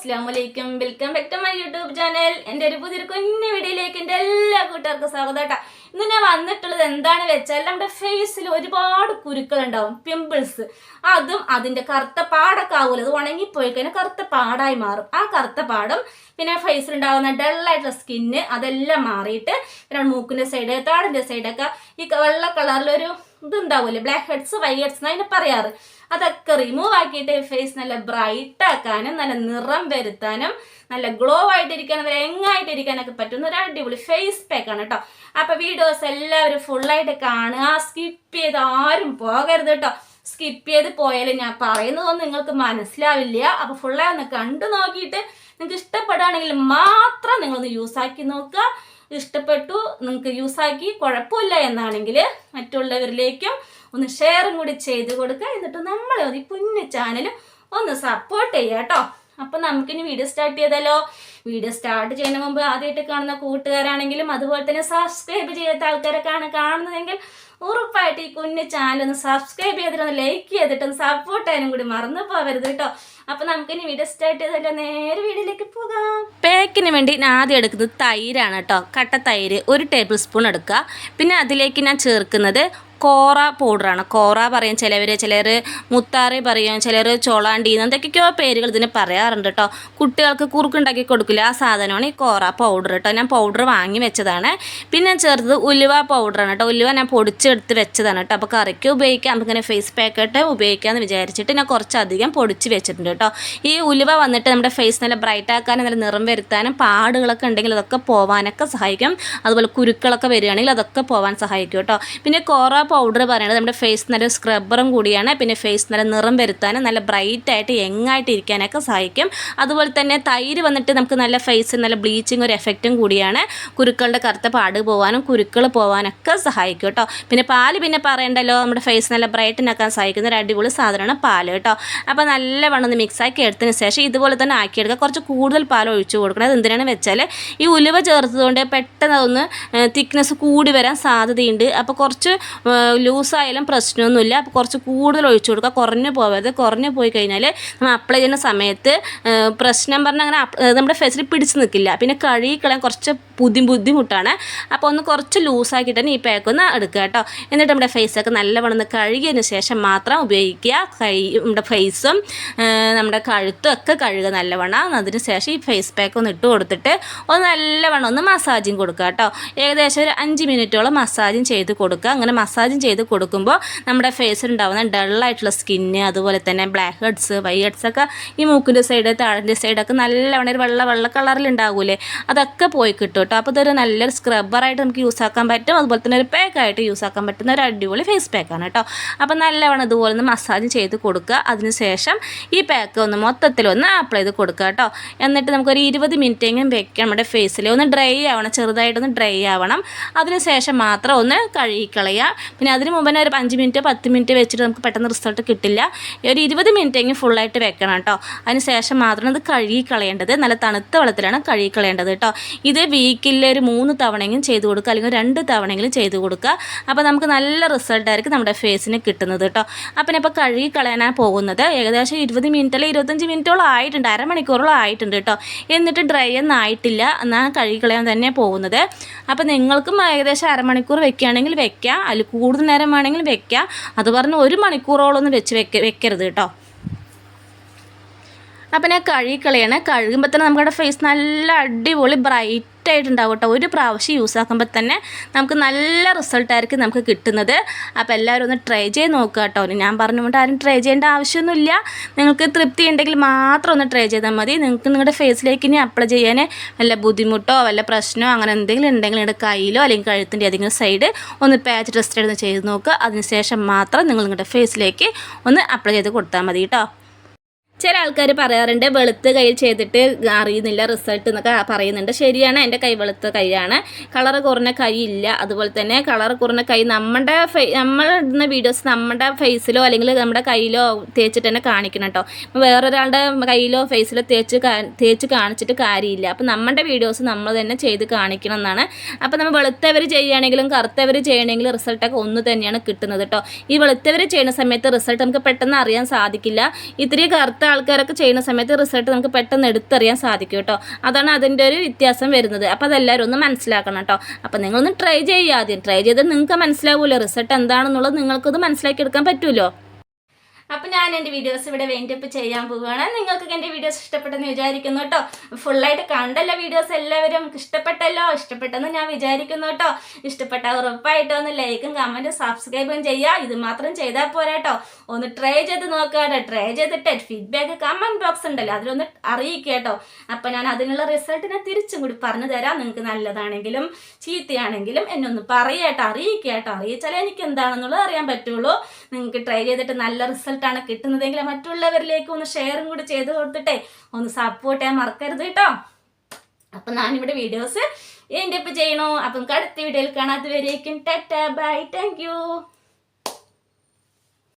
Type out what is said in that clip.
അസ്സാം welcome back to my YouTube channel എന്റെ ഒരു പുതിയൊരു കുഞ്ഞു വീഡിയോയിലേക്ക് എന്റെ എല്ലാ കൂട്ടുകാർക്കും സ്വാഗതം കേട്ടോ. ഇന്ന് ഞാൻ വന്നിട്ടുള്ളത് എന്താണ് വെച്ചാൽ നമ്മുടെ ഫേസിൽ ഒരുപാട് കുരുക്കൾ ഉണ്ടാവും പിമ്പിൾസ് അതും അതിന്റെ കറുത്ത പാടൊക്കെ ആവുമല്ലോ അത് ഉണങ്ങിപ്പോയി കഴിഞ്ഞാൽ കറുത്ത പാടായി മാറും. ആ കറുത്ത പാടും പിന്നെ ഫേസിൽ ഉണ്ടാകുന്ന ഡള്ളായിട്ടുള്ള സ്കിന്ന് അതെല്ലാം മാറിയിട്ട് പിന്നെ മൂക്കിന്റെ സൈഡ് താടിന്റെ സൈഡൊക്കെ ഈ വെള്ള കളറിലൊരു ഇതുണ്ടാവില്ലേ ബ്ലാക്ക് ഹെഡ്സ് വൈറ്റ് ഹെഡ്സ് അതിനെ പറയാറ്. അതൊക്കെ റിമൂവ് ആക്കിയിട്ട് ഫേസ് നല്ല ബ്രൈറ്റ് ആക്കാനും നല്ല നിറം വരുത്താനും നല്ല ഗ്ലോ ആയിട്ടിരിക്കാനും യങ്ങായിട്ടിരിക്കാനൊക്കെ പറ്റുന്ന ഒരു അടിപൊളി ഫേസ് പാക്ക് ആണ് കേട്ടോ അപ്പൊ വീഡിയോസ് എല്ലാവരും ഫുള്ളായിട്ട് കാണുക. സ്കിപ്പ് ചെയ്ത് ആരും പോകരുത് കേട്ടോ സ്കിപ്പ് ചെയ്ത് പോയാലും ഞാൻ പറയുന്നതൊന്നും നിങ്ങൾക്ക് മനസ്സിലാവില്ല. അപ്പൊ ഫുള്ളായി ഒന്ന് കണ്ടു നോക്കിയിട്ട് നിങ്ങൾക്ക് ഇഷ്ടപ്പെടുകയാണെങ്കിൽ മാത്രം നിങ്ങളൊന്ന് യൂസ് ആക്കി നോക്കുക. ഇഷ്ടപ്പെട്ടു നിങ്ങൾക്ക് യൂസ് ആക്കി കുഴപ്പമില്ല എന്നാണെങ്കിൽ മറ്റുള്ളവരിലേക്കും ഒന്ന് ഷെയറും കൂടി ചെയ്ത് കൊടുക്കുക. എന്നിട്ട് നമ്മളെ ഈ കുഞ്ഞു ചാനലും ഒന്ന് സപ്പോർട്ട് ചെയ്യുക കേട്ടോ അപ്പം നമുക്കിനി വീഡിയോ സ്റ്റാർട്ട് ചെയ്താലോ? വീഡിയോ സ്റ്റാർട്ട് ചെയ്യുന്ന മുമ്പ് ആദ്യമായിട്ട് കാണുന്ന കൂട്ടുകാരാണെങ്കിലും അതുപോലെ തന്നെ സബ്സ്ക്രൈബ് ചെയ്യാത്ത ആൾക്കാരൊക്കെയാണ് കാണുന്നതെങ്കിൽ ഉറപ്പായിട്ട് ഈ കുഞ്ഞു ചാനൽ ഒന്ന് സബ്സ്ക്രൈബ് ചെയ്തിട്ട് ഒന്ന് ലൈക്ക് ചെയ്തിട്ടൊന്ന് സപ്പോർട്ട് ചെയ്യാനും കൂടി മറന്നു പോകരുത് കേട്ടോ. നമുക്ക് ഇനി വീഡിയോ സ്റ്റാർട്ട് ചെയ്തിട്ട് നേരെ വീഡിയോയിലേക്ക് പോകാം. പേക്കിന് വേണ്ടി ഞാൻ ആദ്യം എടുക്കുന്നത് തൈരാണ് കേട്ടോ. കട്ട തൈര് ഒരു ടേബിൾ സ്പൂൺ എടുക്കുക. പിന്നെ അതിലേക്ക് ഞാൻ ചേർക്കുന്നത് കോറ പൗഡറാണ് കോറ പറയും ചിലവർ ചിലർ മുത്താറി പറയും ചിലർ ചോളാണ്ടി എന്തൊക്കെയൊക്കെയോ പേരുകൾ ഇതിന് പറയാറുണ്ട് കേട്ടോ കുട്ടികൾക്ക് കുറുക്കുണ്ടാക്കി കൊടുക്കില്ല. ആ സാധനമാണ് ഈ കോറ പൗഡർ കേട്ടോ ഞാൻ പൗഡർ വാങ്ങി വെച്ചതാണ്. പിന്നെ ഞാൻ ചേർത്തത് ഉലുവ പൗഡറാണ് കേട്ടോ ഉലുവ ഞാൻ പൊടിച്ചെടുത്ത് വെച്ചതാണ് കേട്ടോ അപ്പോൾ കറിക്ക് ഉപയോഗിക്കാം. നമുക്കിങ്ങനെ ഫേസ് പാക്കായിട്ട് ഉപയോഗിക്കാമെന്ന് വിചാരിച്ചിട്ട് ഞാൻ കുറച്ചധികം പൊടിച്ച് വെച്ചിട്ടുണ്ട് കേട്ടോ ഈ ഉലുവ വന്നിട്ട് നമ്മുടെ ഫേസ് നല്ല ബ്രൈറ്റ് ആക്കാനും നല്ല നിറം വരുത്താനും പാടുകളൊക്കെ ഉണ്ടെങ്കിൽ അതൊക്കെ പോവാനൊക്കെ സഹായിക്കും. അതുപോലെ കുരുക്കളൊക്കെ വരികയാണെങ്കിൽ അതൊക്കെ പോവാൻ സഹായിക്കും കേട്ടോ പിന്നെ കോറ പൗഡർ പറയുന്നത് നമ്മുടെ ഫേസ് നല്ല സ്ക്രബ്ബറും കൂടിയാണ്. പിന്നെ ഫേസ് നല്ല നിറം വരുത്താനും നല്ല ബ്രൈറ്റ് ആയിട്ട് യങ്ങായിട്ട് ഇരിക്കാനൊക്കെ സഹായിക്കും. അതുപോലെ തന്നെ തൈര് വന്നിട്ട് നമുക്ക് നല്ല ഫേസ് നല്ല ബ്ലീച്ചിങ് ഒരു എഫക്റ്റും കൂടിയാണ്. കുരുക്കളുടെ കറുത്ത പാട് പോകാനും കുരുക്കൾ പോകാനൊക്കെ സഹായിക്കും കേട്ടോ. പിന്നെ പാൽ പിന്നെ പറയണ്ടല്ലോ നമ്മുടെ ഫേസ് നല്ല ബ്രൈറ്റനാക്കാൻ സഹായിക്കുന്ന ഒരു അടിപൊളി സാധനമാണ് പാൽ കേട്ടോ. അപ്പോൾ നല്ലവണ്ണം ഒന്ന് മിക്സാക്കി എടുത്തതിന് ശേഷം ഇതുപോലെ തന്നെ ആക്കിയെടുക്കുക. കുറച്ച് കൂടുതൽ പാൽ ഒഴിച്ചു കൊടുക്കണം. അത് എന്തിനാണ് വെച്ചാൽ ഈ ഉലുവ ചേർത്തതുകൊണ്ട് പെട്ടെന്ന് അതൊന്ന് തിക്നെസ് കൂടി വരാൻ സാധ്യതയുണ്ട്. അപ്പോൾ കുറച്ച് ലൂസായാലും പ്രശ്നമൊന്നുമില്ല. അപ്പോൾ കുറച്ച് കൂടുതൽ ഒഴിച്ചു കൊടുക്കുക. കുറഞ്ഞു പോവരുത്. കുറഞ്ഞു പോയി കഴിഞ്ഞാൽ നമ്മൾ അപ്ലൈ ചെയ്യുന്ന സമയത്ത് പ്രശ്നം പറഞ്ഞാൽ അങ്ങനെ നമ്മുടെ ഫേസിൽ പിടിച്ച് നിൽക്കില്ല. പിന്നെ കഴുകി കളയാൻ കുറച്ച് ബുദ്ധി ബുദ്ധിമുട്ടാണ്. അപ്പോൾ ഒന്ന് കുറച്ച് ലൂസാക്കിയിട്ട് തന്നെ ഈ പാക്ക് ഒന്ന് എടുക്കുക കേട്ടോ. എന്നിട്ട് നമ്മുടെ ഫേസൊക്കെ നല്ലവണ്ണം കഴുകിയതിന് ശേഷം മാത്രം ഉപയോഗിക്കുക. കൈ നമ്മുടെ ഫേസും നമ്മുടെ കഴുത്തും ഒക്കെ കഴുകുക നല്ലവണ്ണം. അതിന് ശേഷം ഈ ഫേസ് പാക്ക് ഒന്ന് ഇട്ട് കൊടുത്തിട്ട് ഒന്ന് നല്ലവണ്ണം ഒന്ന് മസാജിങ് കൊടുക്കുക കേട്ടോ. ഏകദേശം ഒരു അഞ്ച് മിനിറ്റോളം മസാജിങ് ചെയ്ത് കൊടുക്കുക. അങ്ങനെ മസാജിങ് ചെയ്ത് കൊടുക്കുമ്പോൾ നമ്മുടെ ഫേസിൽ ഉണ്ടാകുന്ന ഡള്ളായിട്ടുള്ള സ്കിന്ന് അതുപോലെ തന്നെ ബ്ലാക്ക് ഹെഡ്സ് വൈറ്റ് ഹെഡ്സ് ഒക്കെ ഈ മൂക്കിന്റെ സൈഡ് താഴിന്റെ സൈഡൊക്കെ നല്ലവണ്ണം ഒരു വെള്ള വെള്ള കളറിൽ ഉണ്ടാകൂലേ അതൊക്കെ പോയി കിട്ടും കേട്ടോ അപ്പോൾ ഇതൊരു നല്ലൊരു സ്ക്രബ്ബറായിട്ട് നമുക്ക് യൂസ് ആക്കാൻ പറ്റും. അതുപോലെ തന്നെ ഒരു പാക്കായിട്ട് യൂസ് ആക്കാൻ പറ്റുന്ന ഒരു അടിപൊളി ഫേസ് പാക്കാണ് കേട്ടോ അപ്പോൾ നല്ലവണ്ണം ഇതുപോലെ ഒന്ന് മസാജ് ചെയ്ത് കൊടുക്കുക. അതിനുശേഷം ഈ പാക്ക് ഒന്ന് മൊത്തത്തിൽ ഒന്ന് അപ്ലൈ ചെയ്ത് കൊടുക്കുക കേട്ടോ എന്നിട്ട് നമുക്കൊരു ഇരുപത് മിനിറ്റ് എങ്കിലും വെക്കാം. നമ്മുടെ ഫേസിൽ ഒന്ന് ഡ്രൈ ആവണം. ചെറുതായിട്ടൊന്ന് ഡ്രൈ ആവണം. അതിനുശേഷം മാത്രം ഒന്ന് കഴുകിക്കളയുക. പിന്നെ അതിന് മുമ്പ് തന്നെ ഒരു അഞ്ച് മിനിറ്റ് പത്ത് മിനിറ്റ് വെച്ചിട്ട് നമുക്ക് പെട്ടെന്ന് റിസൾട്ട് കിട്ടില്ല. ഒരു ഇരുപത് മിനിറ്റ് എങ്കിലും ഫുള്ളായിട്ട് വെക്കണം കേട്ടോ. അതിന് ശേഷം മാത്രം അത് കഴുകി കളയേണ്ടത് നല്ല തണുത്ത വെള്ളത്തിലാണ് കഴുകി കളയേണ്ടത് കേട്ടോ. ഇത് വീക്കിൽ ഒരു മൂന്ന് തവണയെങ്കിലും ചെയ്ത് കൊടുക്കുക. അല്ലെങ്കിൽ രണ്ട് തവണയെങ്കിലും ചെയ്ത് കൊടുക്കുക. അപ്പോൾ നമുക്ക് നല്ല റിസൾട്ടായിരിക്കും നമ്മുടെ ഫേസിന് കിട്ടുന്നത് കേട്ടോ. അപ്പം ഇപ്പോൾ കഴുകി കളയാനാണ് പോകുന്നത്. ഏകദേശം ഇരുപത് മിനിറ്റ് അല്ലെങ്കിൽ ഇരുപത്തഞ്ച് മിനിറ്റോളം ആയിട്ടുണ്ട്. അരമണിക്കൂറോളം ആയിട്ടുണ്ട് കേട്ടോ. എന്നിട്ട് ഡ്രൈ ഒന്നും ആയിട്ടില്ല. എന്നാൽ കഴുകി കളയാൻ തന്നെ പോകുന്നത്. അപ്പോൾ നിങ്ങൾക്കും ഏകദേശം അരമണിക്കൂർ വെക്കുകയാണെങ്കിൽ വെക്കാം. അതിൽ കൂടുതൽ നേരം വേണമെങ്കിൽ വെക്കാം. അത് പറഞ്ഞ് ഒരു മണിക്കൂറോളം ഒന്ന് വെച്ച് വെക്ക വെക്കരുത് കേട്ടോ. അപ്പം ഞാൻ കഴുകിക്കളയാണ്. കഴുകുമ്പോൾ തന്നെ നമ്മുടെ ഫേസ് നല്ല അടിപൊളി ബ്രൈറ്റ് ആയിട്ടുണ്ടാവും കേട്ടോ. ഒരു പ്രാവശ്യം യൂസ് ആക്കുമ്പോൾ തന്നെ നമുക്ക് നല്ല റിസൾട്ടായിരിക്കും നമുക്ക് കിട്ടുന്നത്. അപ്പോൾ എല്ലാവരും ഒന്ന് ട്രൈ ചെയ്ത് നോക്കുക കേട്ടോ. ഞാൻ പറഞ്ഞുകൊണ്ട് ആരും ട്രൈ ചെയ്യേണ്ട ആവശ്യമൊന്നുമില്ല. നിങ്ങൾക്ക് തൃപ്തി ഉണ്ടെങ്കിൽ മാത്രം ഒന്ന് ട്രൈ ചെയ്താൽ മതി. നിങ്ങൾക്ക് നിങ്ങളുടെ ഫേസിലേക്ക് ഇനി അപ്ലൈ ചെയ്യാൻ വല്ല ബുദ്ധിമുട്ടോ വല്ല പ്രശ്നമോ അങ്ങനെ എന്തെങ്കിലും ഉണ്ടെങ്കിൽ നിങ്ങളുടെ കയ്യിലോ അല്ലെങ്കിൽ കഴുത്തിന്റെ ഏതെങ്കിലും സൈഡ് ഒന്ന് പാച്ച് ടെസ്റ്റ് എടുത്ത് ചെയ്ത് നോക്കുക. അതിനുശേഷം മാത്രം നിങ്ങൾ നിങ്ങളുടെ ഫേസിലേക്ക് ഒന്ന് അപ്ലൈ ചെയ്ത് കൊടുത്താൽ മതി കേട്ടോ. ചില ആൾക്കാർ പറയാറുണ്ട് വെളുത്ത് കയ്യിൽ ചെയ്തിട്ട് അറിയുന്നില്ല റിസൾട്ട് എന്നൊക്കെ പറയുന്നുണ്ട്. ശരിയാണ് എന്റെ കൈ വെളുത്ത കൈയാണ്. കളർ കുറഞ്ഞ കൈ ഇല്ല. അതുപോലെ തന്നെ കളർ കുറഞ്ഞ കൈ നമ്മുടെ ഫേ നമ്മൾ ഇടുന്ന വീഡിയോസ് നമ്മുടെ ഫേസിലോ അല്ലെങ്കിൽ നമ്മുടെ കയ്യിലോ തേച്ചിട്ട് തന്നെ കാണിക്കണം കേട്ടോ. വേറൊരാളുടെ കയ്യിലോ ഫേസിലോ തേച്ച് തേച്ച് കാണിച്ചിട്ട് കാര്യമില്ല. അപ്പോൾ നമ്മുടെ വീഡിയോസ് നമ്മൾ തന്നെ ചെയ്ത് കാണിക്കണം എന്നാണ്. അപ്പോൾ നമ്മൾ വെളുത്തവർ ചെയ്യുകയാണെങ്കിലും കറുത്തവർ ചെയ്യണമെങ്കിലും റിസൾട്ടൊക്കെ ഒന്ന് തന്നെയാണ് കിട്ടുന്നത് കേട്ടോ. ഈ വെളുത്തവർ ചെയ്യുന്ന സമയത്ത് റിസൾട്ട് നമുക്ക് പെട്ടെന്ന് അറിയാൻ സാധിക്കില്ല. ഇത്തിരി കറുത്ത ആൾക്കാരൊക്കെ ചെയ്യുന്ന സമയത്ത് റിസൾട്ട് നമുക്ക് പെട്ടെന്ന് എടുത്തറിയാൻ സാധിക്കും കേട്ടോ. അതാണ് അതിന്റെ ഒരു വ്യത്യാസം വരുന്നത്. അപ്പോൾ അതെല്ലാവരും ഒന്ന് മനസ്സിലാക്കണം കേട്ടോ. അപ്പോൾ നിങ്ങളൊന്ന് ട്രൈ ചെയ്യുക ആദ്യം. ട്രൈ ചെയ്ത് നിങ്ങൾക്ക് മനസ്സിലാവുമല്ലോ റിസൾട്ട് എന്താണെന്നുള്ളത് നിങ്ങൾക്കത് മനസ്സിലാക്കി എടുക്കാൻ പറ്റുമല്ലോ അപ്പം ഞാൻ എന്റെ വീഡിയോസ് ഇവിടെ വെയിന്റപ്പ് ചെയ്യാൻ പോവുകയാണ്. നിങ്ങൾക്ക് എന്റെ വീഡിയോസ് ഇഷ്ടപ്പെട്ടെന്ന് വിചാരിക്കുന്നു കേട്ടോ. ഫുള്ളായിട്ട് കണ്ടല്ലോ വീഡിയോസ് എല്ലാവരും. ഇഷ്ടപ്പെട്ടല്ലോ? ഇഷ്ടപ്പെട്ടെന്ന് ഞാൻ വിചാരിക്കുന്നു കേട്ടോ. ഇഷ്ടപ്പെട്ട ഉറപ്പായിട്ടോ ഒന്ന് ലൈക്കും കമന്റും സബ്സ്ക്രൈബും ചെയ്യുക. ഇത് മാത്രം ചെയ്താൽ പോരാ കേട്ടോ. ഒന്ന് ട്രൈ ചെയ്ത് നോക്കുക ട്രൈ ചെയ്തിട്ട് ഫീഡ്ബാക്ക് കമന്റ് ബോക്സ് ഉണ്ടല്ലോ. അതിലൊന്ന് അറിയിക്കുക കേട്ടോ. അപ്പം ഞാൻ അതിനുള്ള റിസൾട്ട് ഞാൻ തിരിച്ചും കൂടി പറഞ്ഞു തരാം. നിങ്ങൾക്ക് നല്ലതാണെങ്കിലും ചീത്തയാണെങ്കിലും എന്നൊന്ന് പറയുക കേട്ടോ. അറിയിക്കുക കേട്ടോ. അറിയിച്ചാലേ എനിക്ക് എന്താണെന്നുള്ളത് അറിയാൻ പറ്റുള്ളൂ. നിങ്ങൾക്ക് ട്രൈ ചെയ്തിട്ട് നല്ല റിസൾട്ടാണ് കിട്ടുന്നതെങ്കിൽ മറ്റുള്ളവരിലേക്ക് ഒന്ന് ഷെയറും കൂടി ചെയ്ത് കൊടുത്തിട്ടേ ഒന്ന് സപ്പോർട്ട് ചെയ്യാൻ മറക്കരുത് കേട്ടോ. അപ്പം ഞാനിവിടെ വീഡിയോസ് എന്റെ ഇപ്പം ചെയ്യണോ. അപ്പം നമുക്ക് അടുത്ത വീഡിയോയിൽ കാണാത്തവരേക്കും ടാറ്റ ബൈ താങ്ക്